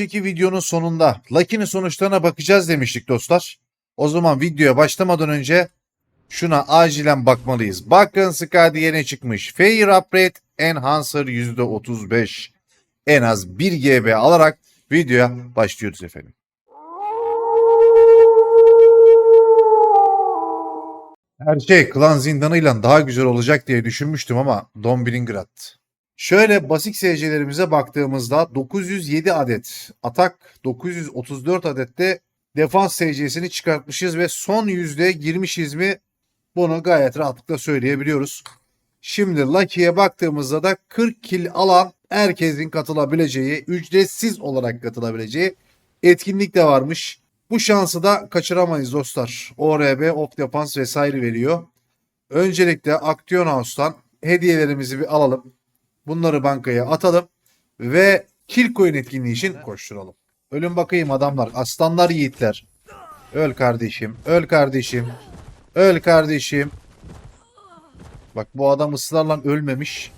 Önceki videonun sonunda Lucky'nin sonuçlarına bakacağız demiştik dostlar. O zaman videoya başlamadan önce şuna acilen bakmalıyız. Bakın Skadi yeni çıkmış. Fair Upgrade Enhancer %35. En az 1 GB alarak videoya başlıyoruz efendim. Her şey klan zindanıyla daha güzel olacak diye düşünmüştüm ama Dombringrad. Şöyle basit SC'lerimize baktığımızda 907 adet atak, 934 adet de defans SC'sini çıkartmışız ve son yüzde girmişiz mi bunu gayet rahatlıkla söyleyebiliyoruz. Şimdi Lucky'ye baktığımızda da 40 kill alan herkesin katılabileceği, ücretsiz olarak katılabileceği etkinlik de varmış. Bu şansı da kaçıramayız dostlar. ORB, Off Defense vesaire veriyor. Öncelikle Action House'tan hediyelerimizi bir alalım. Bunları bankaya atalım ve kill coin etkinliği için koşturalım. Ölün bakayım adamlar, aslanlar yiğitler. Öl kardeşim, öl kardeşim, öl kardeşim. Bak bu adam ısrarla ölmemiş.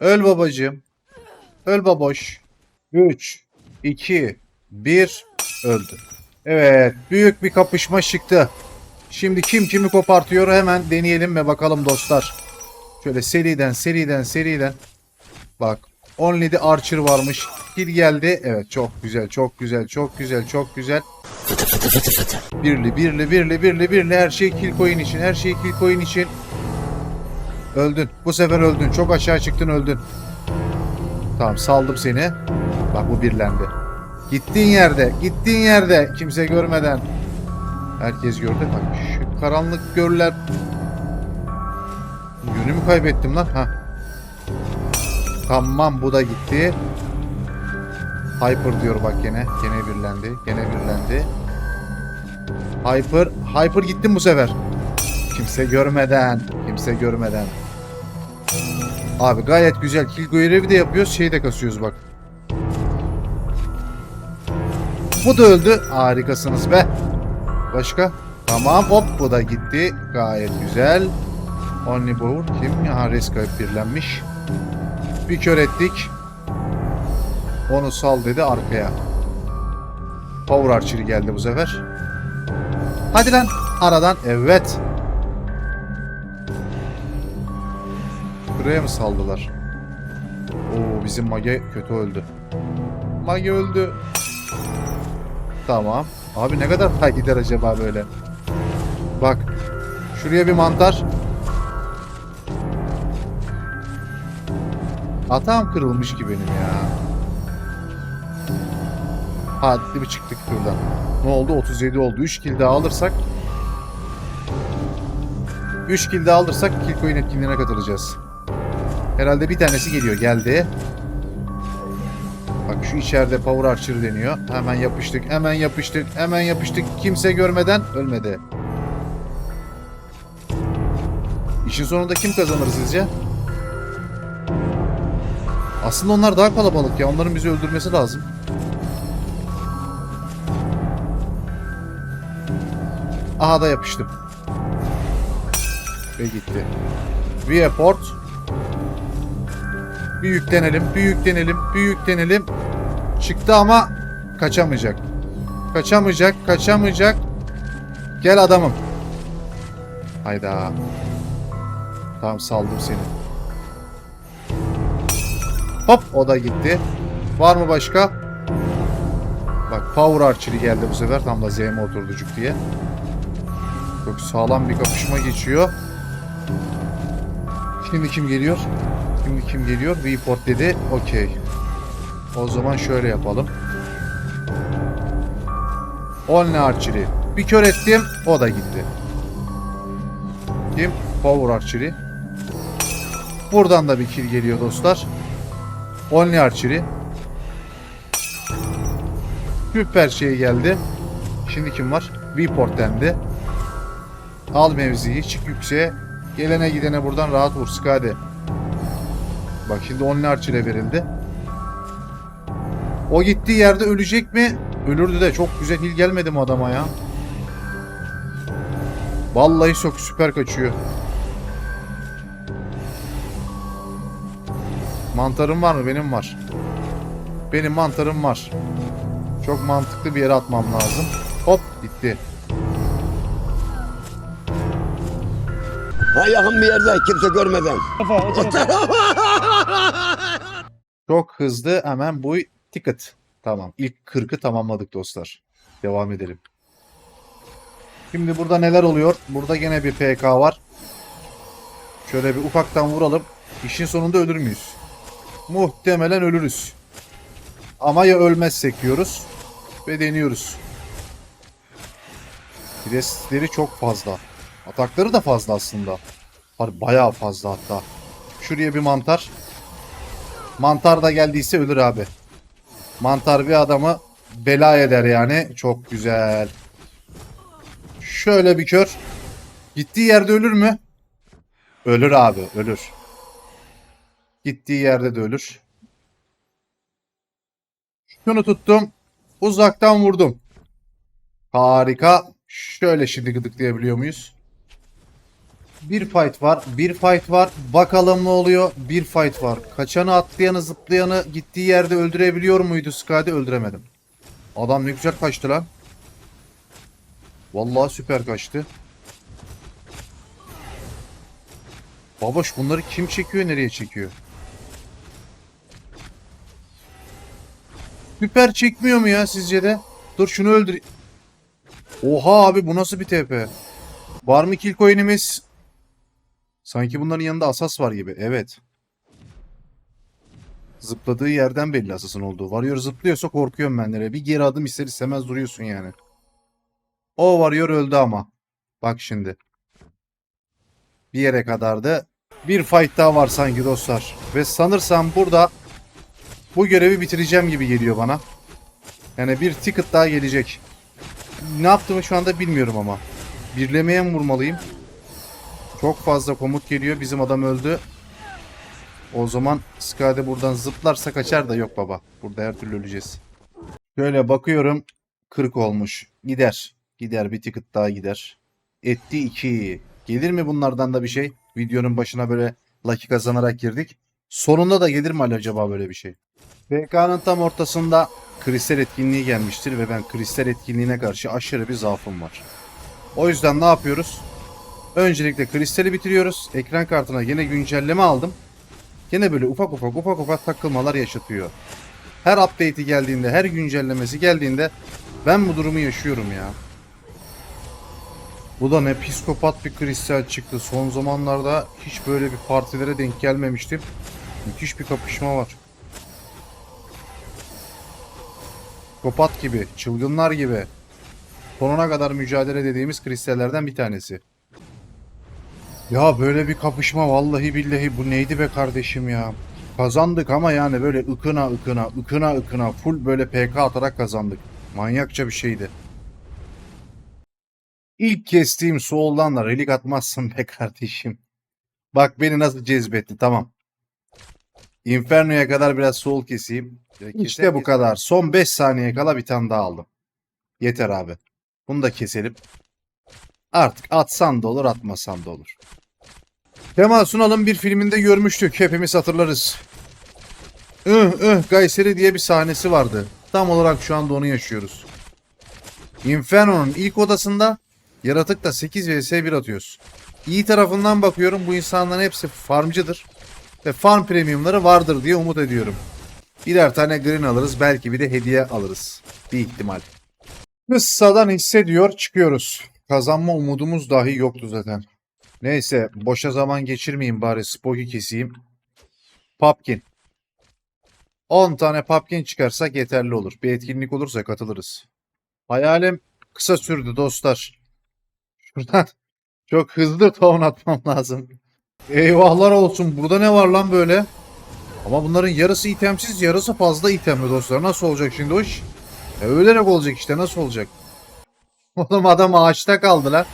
Öl babacığım. Öl baboş. 3, 2, 1 öldü. Evet büyük bir kapışma çıktı. Şimdi kim kimi kopartıyor hemen deneyelim ve bakalım dostlar. Şöyle seriden seriden seriden. Bak Only'de Archer varmış. Kill geldi. Evet çok güzel çok güzel çok güzel çok güzel. Birli birli birli birli birli her şey kill coin için her şey kill coin için. Öldün. Bu sefer öldün. Çok aşağı çıktın öldün. Tamam saldım seni. Bak bu birlendi. Gittiğin yerde, gittiğin yerde kimse görmeden. Herkes gördü. Bak şu karanlık görler. Yönümü kaybettim lan. Ha. Tamam bu da gitti. Hyper diyor bak gene. Gene birlendi. Gene birlendi. Hyper. Hyper gittim bu sefer. Kimse görmeden. Kimse görmeden. Abi gayet güzel. Kill görevi de yapıyoruz. Şey de kasıyoruz bak. Bu da öldü. Harikasınız be. Başka? Tamam hop bu da gitti. Gayet güzel. Only Bower kim? Ha Reska birlenmiş. Bir kör ettik. Onu sal dedi arkaya. Power Archer geldi bu sefer. Hadi lan aradan evet. Buraya mı saldılar? Oo bizim Mage kötü öldü. Mage öldü. Tamam. Abi ne kadar gider acaba böyle? Bak. Şuraya bir mantar. Hatam kırılmış ki benim ya. Hadi bir çıktık buradan. Ne oldu? 37 oldu. 3 kill daha alırsak 3 kill daha alırsak kill coin etkinliğine katılacağız. Herhalde bir tanesi geliyor. Geldi. Bak şu içeride Power Archer deniyor. Hemen yapıştık, hemen yapıştık, hemen yapıştık. Kimse görmeden ölmedi. İşin sonunda kim kazanır sizce? Aslında onlar daha kalabalık ya. Onların bizi öldürmesi lazım. Aha da yapıştım. Ve gitti. Viewport. Bir yüklenelim, bir yüklenelim, bir yüklenelim. Çıktı ama kaçamayacak. Kaçamayacak, kaçamayacak. Gel adamım. Hayda. Tamam saldım seni. Hop o da gitti. Var mı başka? Bak Power Archer'i geldi bu sefer. Tam da Z'me oturducuk diye. Çok sağlam bir kapışma geçiyor. Şimdi kim geliyor? Şimdi kim geliyor? Report dedi. Okey. O zaman şöyle yapalım. Only Archer'i. Bir kör ettim. O da gitti. Kim? Power Archer'i. Buradan da bir kill geliyor dostlar. Only Archer'i. Süper şey geldi. Şimdi kim var? Report dendi. Al mevziyi. Çık yükseğe. Gelene gidene buradan rahat vur. Skadi. Bak şimdi Only Archer'e verildi. O gittiği yerde ölecek mi? Ölürdü de çok güzel hil gelmedi mi adama ya? Vallahi çok süper kaçıyor. Mantarım var mı? Benim var. Benim mantarım var. Çok mantıklı bir yere atmam lazım. Hop gitti. Ha yakın bir yerde kimse görmeden. Çok hızlı hemen bu ticket. Tamam. İlk 40'ı tamamladık dostlar. Devam edelim. Şimdi burada neler oluyor? Burada gene bir PK var. Şöyle bir ufaktan vuralım. İşin sonunda ölür müyüz? Muhtemelen ölürüz. Ama ya ölmezsek diyoruz. Ve deniyoruz. Presleri çok fazla. Atakları da fazla aslında. Har bayağı fazla hatta. Şuraya bir mantar. Mantar da geldiyse ölür abi. Mantar bir adamı bela eder yani. Çok güzel. Şöyle bir kör. Gittiği yerde ölür mü? Ölür abi, ölür. Gittiği yerde de ölür. Şunu tuttum. Uzaktan vurdum. Harika. Şöyle şimdi gıdıklayabiliyor muyuz? Bir fight var. Bir fight var. Bakalım ne oluyor. Bir fight var. Kaçanı atlayanı zıplayanı gittiği yerde öldürebiliyor muydu Skadi? Öldüremedim. Adam ne güzel kaçtı lan. Vallahi süper kaçtı. Baboş bunları kim çekiyor nereye çekiyor? Süper çekmiyor mu ya sizce de? Dur şunu öldür. Oha abi bu nasıl bir TP? Var mı kill coin'imiz? Sanki bunların yanında asas var gibi. Evet. Zıpladığı yerden belli asasın olduğu. Varıyor zıplıyorsa korkuyorum ben nereye. Bir geri adım ister istemez duruyorsun yani. O varıyor öldü ama. Bak şimdi. Bir yere kadardı. Bir fight daha var sanki dostlar. Ve sanırsam burada bu görevi bitireceğim gibi geliyor bana. Yani bir ticket daha gelecek. Ne yaptığımı şu anda bilmiyorum ama. Birlemeye mi vurmalıyım? Çok fazla komut geliyor. Bizim adam öldü. O zaman Skade buradan zıplarsa kaçar da yok baba. Burada her türlü öleceğiz. Şöyle bakıyorum. 40 olmuş. Gider. Gider bir ticket daha gider. Etti 2. Gelir mi bunlardan da bir şey? Videonun başına böyle lucky kazanarak girdik. Sonunda da gelir mi acaba böyle bir şey? BK'nın tam ortasında kristal etkinliği gelmiştir ve ben kristal etkinliğine karşı aşırı bir zaafım var. O yüzden ne yapıyoruz? Öncelikle kristali bitiriyoruz. Ekran kartına yine güncelleme aldım. Yine böyle ufak ufak ufak ufak takılmalar yaşatıyor. Her update'i geldiğinde, her güncellemesi geldiğinde ben bu durumu yaşıyorum ya. Bu da ne psikopat bir kristal çıktı. Son zamanlarda hiç böyle bir partilere denk gelmemiştim. Müthiş bir kapışma var. Psikopat gibi, çılgınlar gibi. Sonuna kadar mücadele dediğimiz kristallerden bir tanesi. Ya böyle bir kapışma vallahi billahi bu neydi be kardeşim ya. Kazandık ama yani böyle ıkına ıkına ıkına ıkına full böyle PK atarak kazandık. Manyakça bir şeydi. İlk kestiğim soldan da relik atmazsın be kardeşim. Bak beni nasıl cezbetti tamam. Inferno'ya kadar biraz sol keseyim. İşte bu kadar. Son 5 saniye kala bir tane daha aldım. Yeter abi. Bunu da keselim. Artık atsan da olur atmasan da olur. Kemal Sunal'ın bir filminde görmüştük. Hepimiz hatırlarız. Ih ih Gayseri diye bir sahnesi vardı. Tam olarak şu anda onu yaşıyoruz. Inferno'nun ilk odasında yaratıkla 8 vs 1 atıyoruz. İyi tarafından bakıyorum bu insanların hepsi farmcıdır. Ve farm premiumları vardır diye umut ediyorum. Birer tane green alırız belki bir de hediye alırız. Bir ihtimal. Kıssadan hissediyor çıkıyoruz. Kazanma umudumuz dahi yoktu zaten. Neyse boşa zaman geçirmeyeyim bari Spoki keseyim. Pumpkin. 10 tane pumpkin çıkarsak yeterli olur. Bir etkinlik olursa katılırız. Hayalim kısa sürdü dostlar. Şuradan çok hızlı tohum atmam lazım. Eyvahlar olsun. Burada ne var lan böyle? Ama bunların yarısı itemsiz, yarısı fazla itemli dostlar. Nasıl olacak şimdi o iş? E ölerek olacak işte. Nasıl olacak? Oğlum adam ağaçta kaldı lan.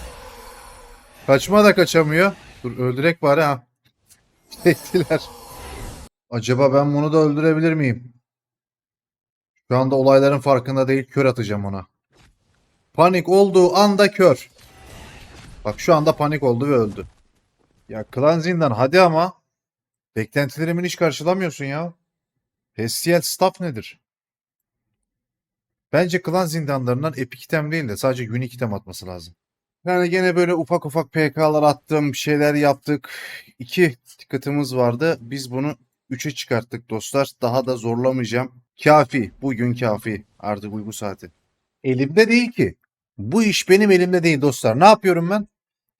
Kaçma da kaçamıyor. Dur öldürek bari ha. Ettiler. Acaba ben bunu da öldürebilir miyim? Şu anda olayların farkında değil. Kör atacağım ona. Panik olduğu anda kör. Bak şu anda panik oldu ve öldü. Ya Klan Zindan hadi ama. Beklentilerimin hiç karşılamıyorsun ya. Pestiel staff nedir? Bence klan zindanlarından epic item değil de sadece unique item atması lazım. Yani gene böyle ufak ufak PK'lar attım, şeyler yaptık. İki ticket'ımız vardı. Biz bunu 3'e çıkarttık dostlar. Daha da zorlamayacağım. Kafi. Bugün kafi. Artık uyku saati. Elimde değil ki. Bu iş benim elimde değil dostlar. Ne yapıyorum ben?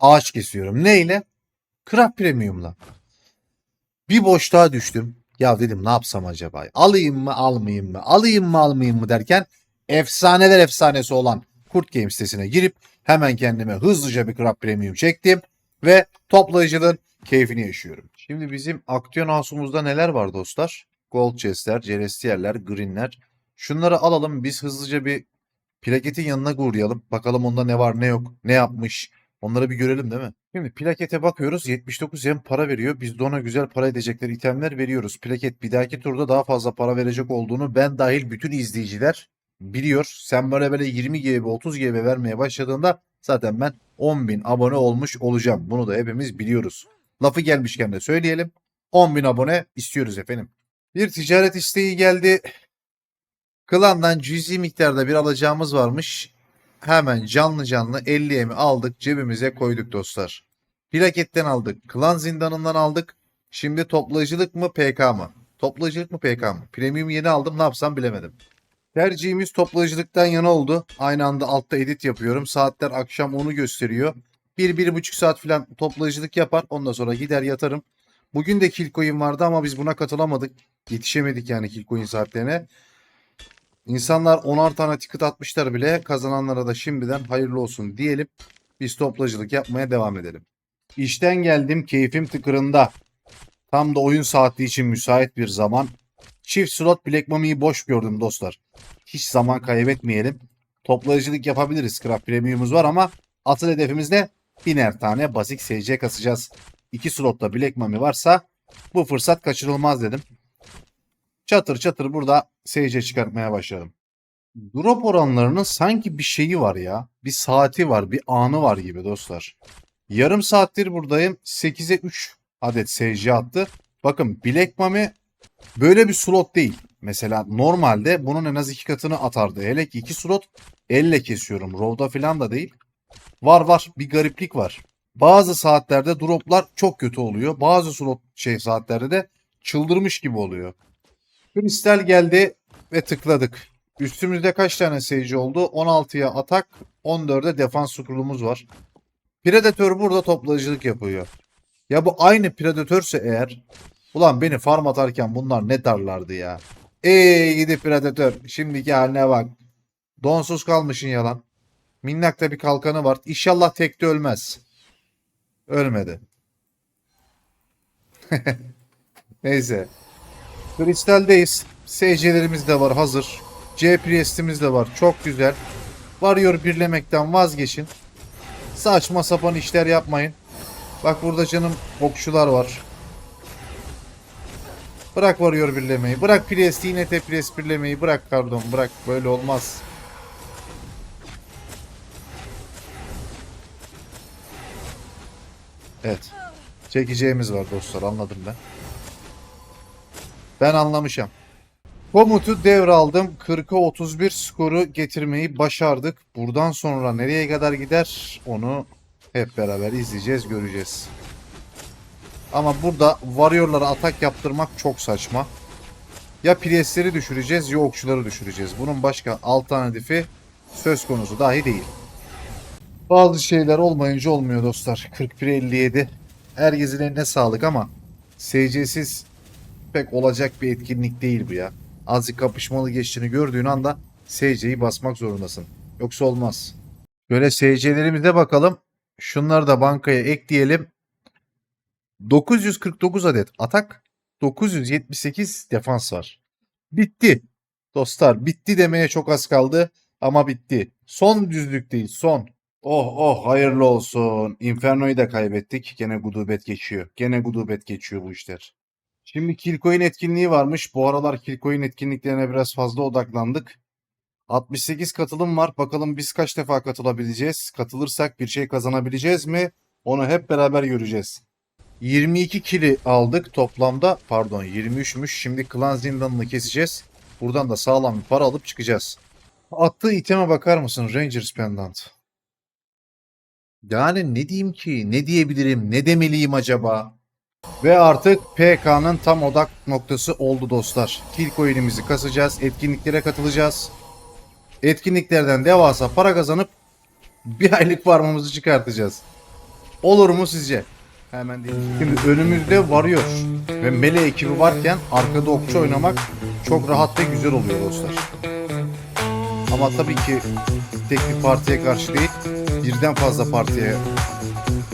Ağaç kesiyorum. Neyle? Craft Premium'la. Bir boşluğa düştüm. Ya dedim ne yapsam acaba? Alayım mı almayayım mı? Alayım mı almayayım mı derken efsaneler efsanesi olan Kurt Game sitesine girip hemen kendime hızlıca bir Craft Premium çektim ve toplayıcılığın keyfini yaşıyorum. Şimdi bizim aksiyon house'umuzda neler var dostlar? Gold chest'ler, celestiyerler, green'ler. Şunları alalım biz hızlıca bir plaketin yanına uğrayalım. Bakalım onda ne var ne yok, ne yapmış. Onları bir görelim değil mi? Şimdi plakete bakıyoruz. 79 yen para veriyor. Biz de ona güzel para edecekleri itemler veriyoruz. Plaket bir dahaki turda daha fazla para verecek olduğunu ben dahil bütün izleyiciler biliyor. Sen böyle böyle 20 GB 30 GB vermeye başladığında zaten ben 10.000 abone olmuş olacağım. Bunu da hepimiz biliyoruz. Lafı gelmişken de söyleyelim. 10.000 abone istiyoruz efendim. Bir ticaret isteği geldi. Klandan cüzi miktarda bir alacağımız varmış. Hemen canlı canlı 50 emi aldık cebimize koyduk dostlar. Plaketten aldık. Klan zindanından aldık. Şimdi toplayıcılık mı PK mı? Toplayıcılık mı PK mı? Premium yeni aldım ne yapsam bilemedim. Tercihimiz toplayıcılıktan yana oldu. Aynı anda altta edit yapıyorum. Saatler akşam onu gösteriyor. Bir, bir buçuk saat falan toplayıcılık yapar. Ondan sonra gider yatarım. Bugün de Killcoin vardı ama biz buna katılamadık. Yetişemedik yani Killcoin saatlerine. İnsanlar 10'ar tane ticket atmışlar bile. Kazananlara da şimdiden hayırlı olsun diyelim. Biz toplayıcılık yapmaya devam edelim. İşten geldim keyfim tıkırında. Tam da oyun saati için müsait bir zaman. Çift slot Black Mummy'yi boş gördüm dostlar. Hiç zaman kaybetmeyelim. Toplayıcılık yapabiliriz. Craft Premium'umuz var ama asıl hedefimiz ne? Biner tane basic SC kasacağız. İki slotta Black Mummy varsa bu fırsat kaçırılmaz dedim. Çatır çatır burada SC çıkartmaya başladım. Drop oranlarının sanki bir şeyi var ya. Bir saati var, bir anı var gibi dostlar. Yarım saattir buradayım. 8'e 3 adet SC attı. Bakın Black Mummy böyle bir slot değil. Mesela normalde bunun en az iki katını atardı. Hele ki iki slot elle kesiyorum. Row'da falan da değil. Var var bir gariplik var. Bazı saatlerde droplar çok kötü oluyor. Bazı slot şey saatlerde de çıldırmış gibi oluyor. Kristal geldi ve tıkladık. Üstümüzde kaç tane seyirci oldu? 16'ya atak, 14'e defans scroll'umuz var. Predator burada toplayıcılık yapıyor. Ya bu aynı Predator'se eğer ulan beni farm atarken bunlar ne darlardı ya. Ey gidi Predator. Şimdiki haline bak. Donsuz kalmışın yalan. Minnakta bir kalkanı var. İnşallah tekte ölmez. Ölmedi. Neyse. Kristal'deyiz. SC'lerimiz de var hazır. C Priest'imiz de var. Çok güzel. Varıyor birlemekten vazgeçin. Saçma sapan işler yapmayın. Bak burada canım okçular var. Bırak varıyor birlemeyi. Bırak Priest'i yine te Priest birlemeyi. Bırak pardon bırak. Böyle olmaz. Evet. Çekeceğimiz var dostlar anladım ben. Ben anlamışım. Komutu devraldım. 40'a 31 skoru getirmeyi başardık. Buradan sonra nereye kadar gider onu hep beraber izleyeceğiz, göreceğiz. Ama burada varıyorlara atak yaptırmak çok saçma. Ya Priestleri düşüreceğiz ya okçuları düşüreceğiz. Bunun başka alternatifi söz konusu dahi değil. Bazı şeyler olmayınca olmuyor dostlar. 41.57. Herkesin eline sağlık ama SC'siz pek olacak bir etkinlik değil bu ya. Azıcık kapışmalı geçtiğini gördüğün anda SC'yi basmak zorundasın. Yoksa olmaz. Böyle SC'lerimize bakalım. Şunları da bankaya ekleyelim. 949 adet atak, 978 defans var. Bitti. Dostlar bitti demeye çok az kaldı ama bitti. Son düzlükteyiz son. Oh oh hayırlı olsun. Inferno'yu da kaybettik. Gene gudubet geçiyor. Gene gudubet geçiyor bu işler. Şimdi Killcoin etkinliği varmış. Bu aralar Killcoin etkinliklerine biraz fazla odaklandık. 68 katılım var. Bakalım biz kaç defa katılabileceğiz? Katılırsak bir şey kazanabileceğiz mi? Onu hep beraber göreceğiz. 22 kili aldık toplamda. Pardon 23'müş. Şimdi klan zindanını keseceğiz. Buradan da sağlam bir para alıp çıkacağız. Attığı iteme bakar mısın? Rangers Pendant. Yani ne diyeyim ki? Ne diyebilirim? Ne demeliyim acaba? Ve artık PK'nın tam odak noktası oldu dostlar. Kill coin'imizi kasacağız. Etkinliklere katılacağız. Etkinliklerden devasa para kazanıp bir aylık farmımızı çıkartacağız. Olur mu sizce? Hemen değil. Şimdi önümüzde varıyor ve mele ekibi varken arkada okçu oynamak çok rahat ve güzel oluyor dostlar. Ama tabii ki tek bir partiye karşı değil, birden fazla partiye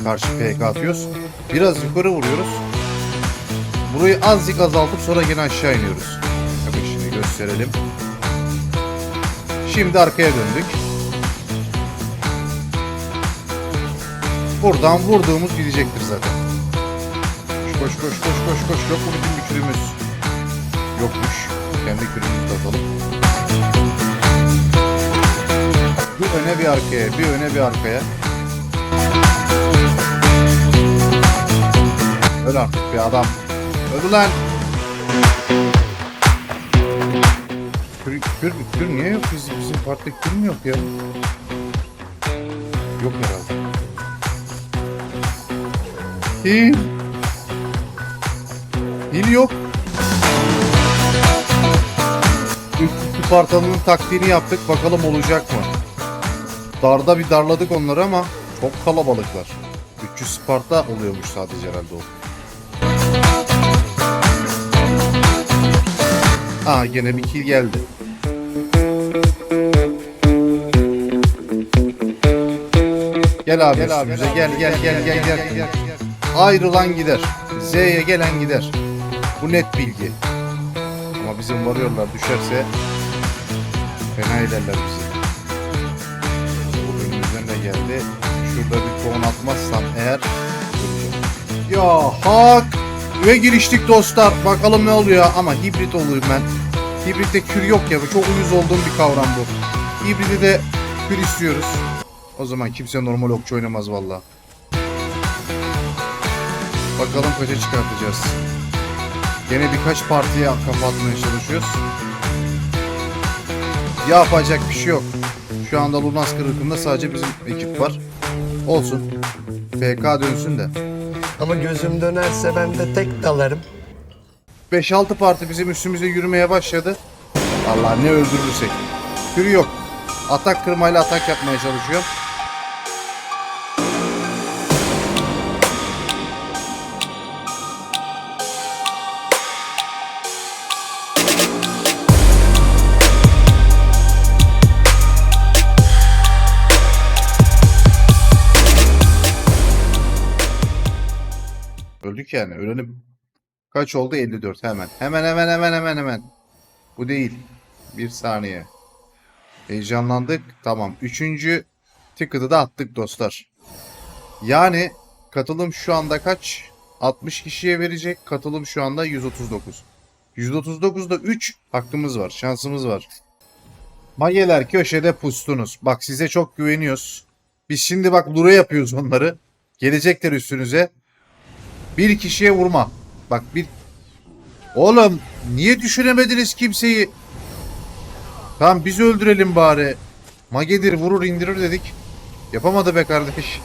karşı PK atıyoruz. Biraz yukarı vuruyoruz. Burayı azıcık azaltıp sonra gene aşağı iniyoruz. Bakın şimdi gösterelim. Şimdi arkaya döndük. Buradan vurduğumuz gidecektir zaten. Koş koş koş koş koş koş. Yok mu bizim bir? Yokmuş. Kendi kürümüzü de atalım. Bir öne bir arkaya, bir öne bir arkaya. Öl artık bir adam. Öl lan. Kür, kür, kür niye yok bizim, bizim partide kür mü yok ya? Yok herhalde. Hil. Hil yok. Üst Spartalı'nın taktiğini yaptık. Bakalım olacak mı? Darda bir darladık onları ama çok kalabalıklar. 300 Sparta oluyormuş sadece herhalde o. Aa gene bir kill geldi. Gel abi gel abi gel gel gel gel gel gel. Ayrılan gider. Z'ye gelen gider. Bu net bilgi. Ama bizim varıyorlar düşerse fena ederler bizi. Bu önümüzden de geldi. Şurada bir ton atmazsam eğer ya hak ve giriştik dostlar. Bakalım ne oluyor ama hibrit oluyorum ben. Hibritte kür yok ya. Bu çok uyuz olduğum bir kavram bu. Hibridi de kür istiyoruz. O zaman kimse normal okçu oynamaz valla. Bakalım kaça çıkartacağız. Gene birkaç partiye kafa atmaya çalışıyoruz. Yapacak bir şey yok. Şu anda Lunas kırıkında sadece bizim ekip var. Olsun. PK dönsün de. Ama gözüm dönerse ben de tek dalarım. 5-6 parti bizim üstümüze yürümeye başladı. Allah ne öldürürsek. Kürü yok. Atak kırmayla atak yapmaya çalışıyor. Öldük yani. Öleni Kaç oldu? 54 hemen. Hemen hemen hemen hemen hemen. Bu değil. Bir saniye. Heyecanlandık. Tamam. Üçüncü ticket'ı da attık dostlar. Yani katılım şu anda kaç? 60 kişiye verecek. Katılım şu anda 139. 139'da 3 hakkımız var. Şansımız var. Mageler köşede pustunuz. Bak size çok güveniyoruz. Biz şimdi bak lure yapıyoruz onları. Gelecekler üstünüze. Bir kişiye vurma. Bak bir... Oğlum niye düşüremediniz kimseyi? Tamam biz öldürelim bari. Magedir vurur indirir dedik. Yapamadı be kardeş.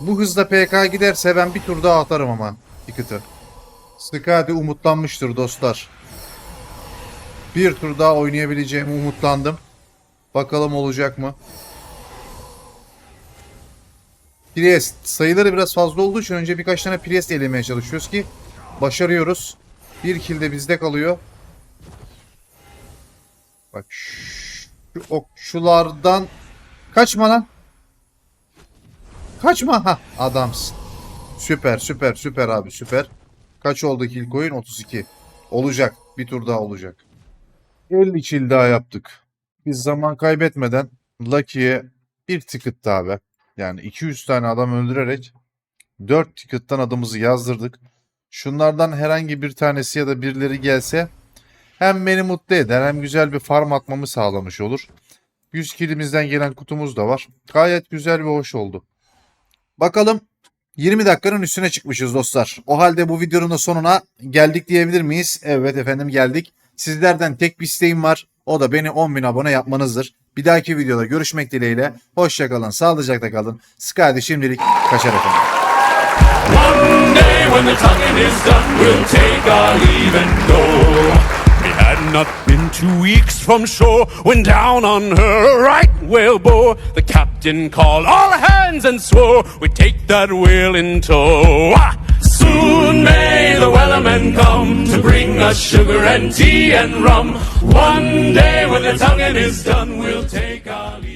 Bu hızla PK giderse ben bir tur daha atarım ama. Ticket'ı. Skadi umutlanmıştır dostlar. Bir tur daha oynayabileceğimi umutlandım. Bakalım olacak mı? Priest sayıları biraz fazla olduğu için önce birkaç tane Priest elemeye çalışıyoruz ki başarıyoruz. Bir kill de bizde kalıyor. Bak şu okçulardan kaçma lan. Kaçma ha adamsın. Süper süper süper abi süper. Kaç oldu kill coin? 32. Olacak. Bir tur daha olacak. 50 kill daha yaptık. Biz zaman kaybetmeden Lucky'ye bir ticket daha be. Yani 200 tane adam öldürerek 4 ticket'tan adımızı yazdırdık. Şunlardan herhangi bir tanesi ya da birileri gelse hem beni mutlu eder hem güzel bir farm atmamı sağlamış olur. 100 kilimizden gelen kutumuz da var. Gayet güzel ve hoş oldu. Bakalım 20 dakikanın üstüne çıkmışız dostlar. O halde bu videonun da sonuna geldik diyebilir miyiz? Evet efendim geldik. Sizlerden tek bir isteğim var. O da beni 10.000 abone yapmanızdır. Bir dahaki videoda görüşmek dileğiyle. Hoşçakalın, sağlıcakla kalın. Sky'de şimdilik kaçar efendim. One when the tonguing is done, we'll take our leave and go. Had not been two weeks from shore when down on her right whale bore. The captain called all hands and swore we'd take that whale in tow. Ah! Soon may the wellermen come to bring us sugar and tea and rum. One day when the tonguing is done, we'll take our leave.